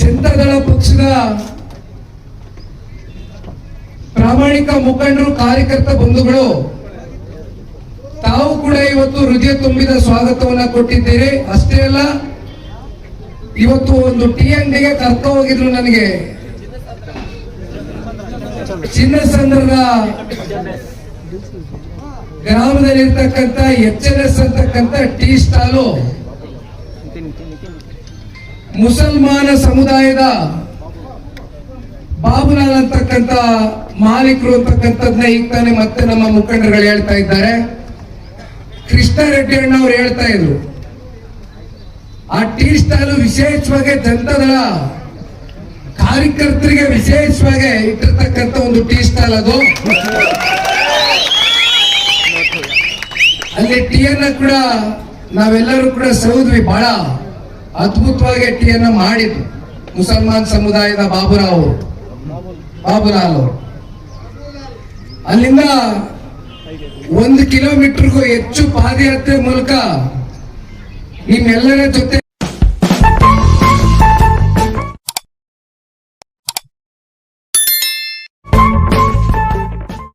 ಜನತಾದಳ ಪಕ್ಷದ ಪ್ರಾಮಾಣಿಕ ಮುಖಂಡರು, ಕಾರ್ಯಕರ್ತ ಬಂಧುಗಳು, ತಾವು ಕೂಡ ಇವತ್ತು ಹೃದಯ ತುಂಬಿದ ಸ್ವಾಗತವನ್ನ ಕೊಟ್ಟಿದ್ದೀರಿ ಅಷ್ಟೇ ಅಲ್ಲ, ಇವತ್ತು ಒಂದು ಟಿ ಅಂಗಡಿಗೆ ಕರ್ಕ ಹೋಗಿದ್ರು ನನಗೆ. ಚಿನ್ನಸಂದ್ರದ ಗ್ರಾಮದಲ್ಲಿರ್ತಕ್ಕಂಥ ಎಚ್ ಎನ್ ಎಸ್ ಅಂತಕ್ಕಂಥ ಟೀ ಸ್ಟಾಲು. ಮುಸಲ್ಮಾನ ಸಮುದಾಯದ ಬಾಬುಲಾಲ್ ಅಂತಕ್ಕಂಥ ಮಾಲೀಕರು ಅಂತಕ್ಕಂಥದ್ನ ಈಗ ತಾನೆ ಮತ್ತೆ ನಮ್ಮ ಮುಖಂಡರುಗಳು ಹೇಳ್ತಾ ಇದ್ದಾರೆ. ಕೃಷ್ಣ ರೆಡ್ಡಿ ಅಣ್ಣ ಅವ್ರು ಹೇಳ್ತಾ ಇದ್ರು. ಆ ಟೀ ಸ್ಟಾಲ್ ವಿಶೇಷವಾಗಿ ಜನತಾದಳ ಕಾರ್ಯಕರ್ತರಿಗೆ ವಿಶೇಷವಾಗಿ ಇಟ್ಟಿರ್ತಕ್ಕಂಥ ಒಂದು ಟೀ ಸ್ಟಾಲ್ ಅದು. ಅಲ್ಲಿ ಟೀಯನ್ನ ಕೂಡ ನಾವೆಲ್ಲರೂ ಕೂಡ ಸೌದ್ವಿ ಬಹಳ ಅದ್ಭುತವಾಗಿ ಎಟ್ಟಿಯನ್ನು ಮಾಡಿದ್ರು. ಮುಸಲ್ಮಾನ್ ಸಮುದಾಯದ ಬಾಬುರಾವ್ ಅವರು. ಅಲ್ಲಿಂದ ಒಂದು ಕಿಲೋಮೀಟರ್ಗೂ ಹೆಚ್ಚು ಪಾದಯಾತ್ರೆ ಮೂಲಕ ನಿಮ್ಮೆಲ್ಲರ ಜೊತೆ